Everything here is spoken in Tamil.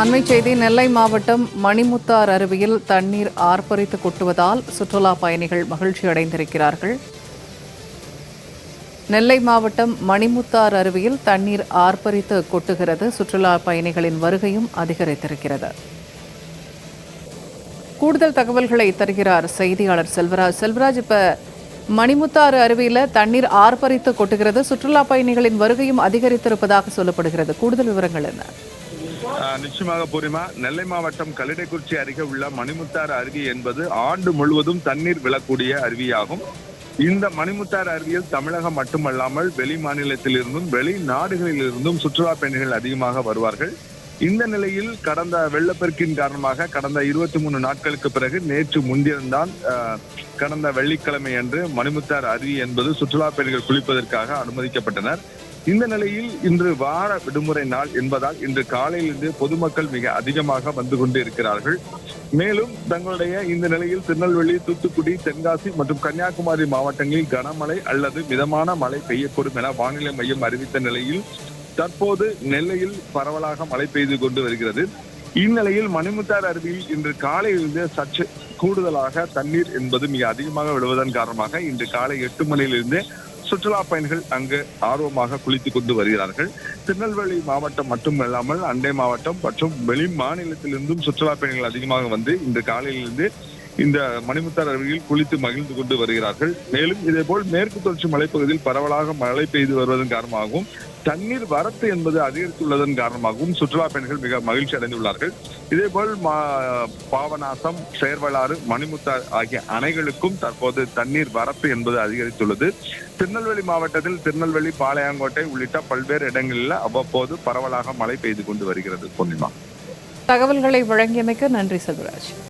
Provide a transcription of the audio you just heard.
அண்மை செய்தி நெல்லை மாவட்டம் மணிமுத்தார் அருவியில் தண்ணீர் ஆர்ப்பரித்து கொட்டுவதால் சுற்றுலா பயணிகள் மகிழ்ச்சி அடைந்திருக்கிறார்கள். நெல்லை மாவட்டம் மணிமுத்தார் அருவியில் தண்ணீர் ஆர்ப்பரித்து கொட்டுகிறது. சுற்றுலா பயணிகளின் வருகையும் அதிகரித்திருக்கிறது. கூடுதல் தகவல்களை தருகிறார் செய்தியாளர் செல்வராஜ். செல்வராஜ் இப்ப மணிமுத்தாறு அருவியில தண்ணீர் ஆர்ப்பரித்து கொட்டுகிறது. சுற்றுலா பயணிகளின் வருகையும் அதிகரித்திருப்பதாக சொல்லப்படுகிறது. கூடுதல் விவரங்கள் என்ன? நிச்சயமாக பூர்ணிமா நெல்லை மாவட்டம் கல்லிடைக்குறிச்சி அருகே உள்ள மணிமுத்தாறு அருவி என்பது ஆண்டு முழுவதும் தண்ணீர் விழக்கூடிய அருவியாகும். இந்த மணிமுத்தாறு அருவியில் தமிழகம் மட்டுமல்லாமல் வெளி மாநிலத்திலிருந்தும் வெளி நாடுகளிலிருந்தும் சுற்றுலா பயணிகள் அதிகமாக வருவார்கள். இந்த நிலையில் கடந்த வெள்ளப்பெருக்கின் காரணமாக கடந்த இருபத்தி மூணு நாட்களுக்கு பிறகு நேற்று முன்தினம்தான் ஆஹ், கடந்த வெள்ளிக்கிழமை அன்று மணிமுத்தார் அருவி என்பது சுற்றுலா பயணிகள் குளிப்பதற்காக அனுமதிக்கப்பட்டனர். இந்த நிலையில் இன்று வார விடுமுறை நாள் என்பதால் இன்று காலையிலிருந்து பொதுமக்கள் மிக அதிகமாக வந்து கொண்டு இருக்கிறார்கள். மேலும் தங்களுடைய இந்த நிலையில் திருநெல்வேலி தூத்துக்குடி தென்காசி மற்றும் கன்னியாகுமரி மாவட்டங்களில் கனமழை அல்லது மிதமான மழை பெய்யக்கூடும் என வானிலை மையம் அறிவித்த நிலையில் தற்போது நெல்லையில் பரவலாக மழை பெய்து கொண்டு வருகிறது. இந்நிலையில் மணிமுத்தார் அருவியில் இன்று காலையிலிருந்து சற்று கூடுதலாக தண்ணீர் என்பது மிக அதிகமாக விழுவதன் காரணமாக இன்று காலை எட்டு மணியிலிருந்து சுற்றுலா பயணிகள் அங்கு ஆர்வமாக குளித்துக் கொண்டு வருகிறார்கள். திருநெல்வேலி மாவட்டம் மட்டுமல்லாமல் அண்டை மாவட்டம் மற்றும் வெளி மாநிலத்திலிருந்தும் சுற்றுலா பயணிகள் அதிகமாக வந்து இன்று காலையிலிருந்து இந்த மணிமுத்தார் அருவியில் குளித்து மகிழ்ந்து கொண்டு வருகிறார்கள். மேலும் இதேபோல் மேற்கு தொடர்ச்சி மலைப்பகுதியில் பரவலாக மழை பெய்து வருவதன் காரணமாகவும் தண்ணீர் வரத்து என்பது அதிகரித்துள்ளதன் காரணமாகவும் சுற்றுலா பயணிகள் மிக மகிழ்ச்சி அடைந்துள்ளார்கள். இதேபோல் மா- பாபநாசம் சேர்வலாறு மணிமுத்தா ஆகிய அணைகளுக்கும் தற்போது தண்ணீர் வரத்து என்பது அதிகரித்துள்ளது. திருநெல்வேலி மாவட்டத்தில் திருநெல்வேலி பாளையங்கோட்டை உள்ளிட்ட பல்வேறு இடங்களில் அவ்வப்போது பரவலாக மழை பெய்து கொண்டு வருகிறது. பூர்ணிமா தகவல்களை வழங்கியமைக்க நன்றி செல்வராஜ்